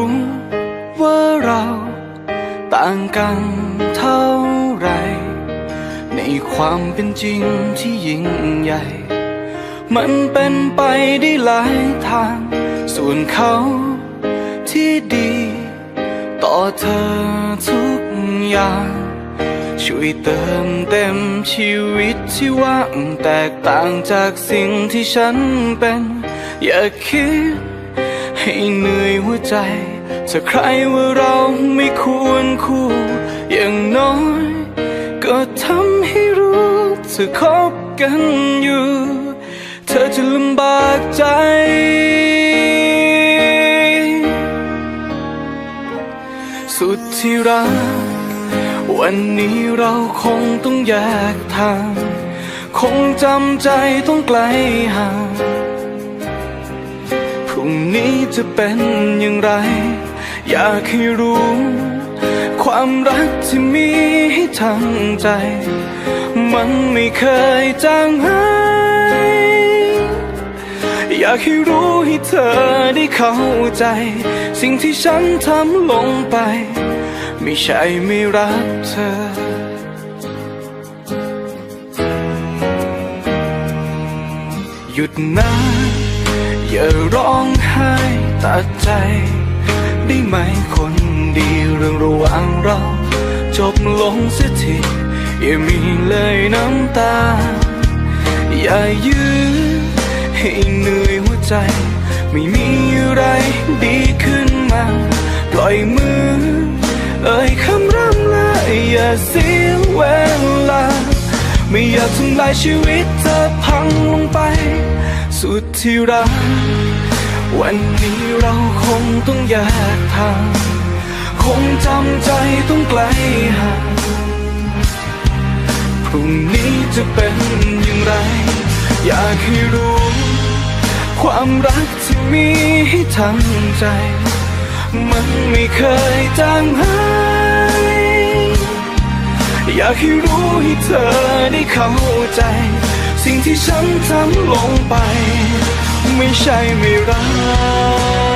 รู้ว่าเราต่างกันเท่าไร ในความเป็นจริงที่ยิ่งใหญ่ มันเป็นไปได้หลายทาง ส่วนเขาที่ดี ต่อเธอทุกอย่าง ช่วยเติมเต็มชีวิตที่ว่างแตกต่างจากสิ่งที่ฉันเป็น อย่าคิด ให้เหนื่อยหัวใจ ถ้าใครว่าเราไม่ควรคู่ อย่างน้อย ก็ทำให้รู้เธอคบกันอยู่ เธอจะลำบากใจ สุดที่รัก วันนี้เราคงต้องแยกทาง คงจำใจต้องไกลห่าง รุ่งนี้จะเป็นอย่างไร อยากให้รู้ ความรักที่มีให้ทั้งใจ มันไม่เคยจางหายอยากให้รู้ให้เธอได้เข้าใจ สิ่งที่ฉันทำลงไป ไม่ใช่ไม่รักเธอหยุดนะ อย่าร้องไห้ตัดใจ ได้ไหมคนดีเรื่องระหว่างเรา จบลงเสียทีอย่ามีเลยน้ำตา อย่ายื้อให้เหนื่อยหัวใจ ไม่มีอะไรดีขึ้นมา ปล่อยมือ เอ่ยคำร่ำลาอย่าเสียเวลา ไม่อยากทำลายชีวิตเธอพังลงไป สุดที่รัก วันนี้เราคงต้องแยกทาง คงจำใจต้องไกลห่างพรุ่งนี้จะเป็นอย่างไร อยากให้รู้ ความรักที่มีให้ทั้งใจ มันไม่เคยจางหายอยากให้รู้ให้เธอได้เข้าใจ สิ่งที่ฉันทำลงไป ไม่ใช่ไม่รัก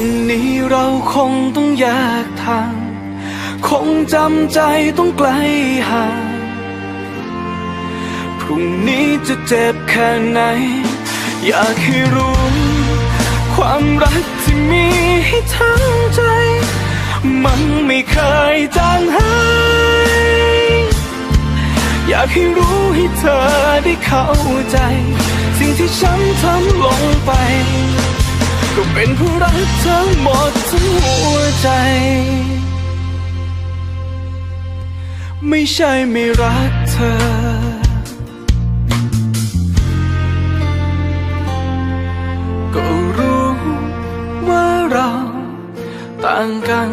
วันนี้เราคงต้องแยกทาง คงจำใจต้องไกลห่างพรุ่งนี้จะเจ็บแค่ไหน อยากให้รู้ ความรักที่มีให้ทั้งใจ มันไม่เคยจางหายอยากให้รู้ให้เธอได้เข้าใจ สิ่งที่ฉันทำลงไป ก็เป็นเพราะรักเธอหมดทั้งหัวใจ ไม่ใช่ไม่รักเธอ ก็รู้ว่าเราต่างกัน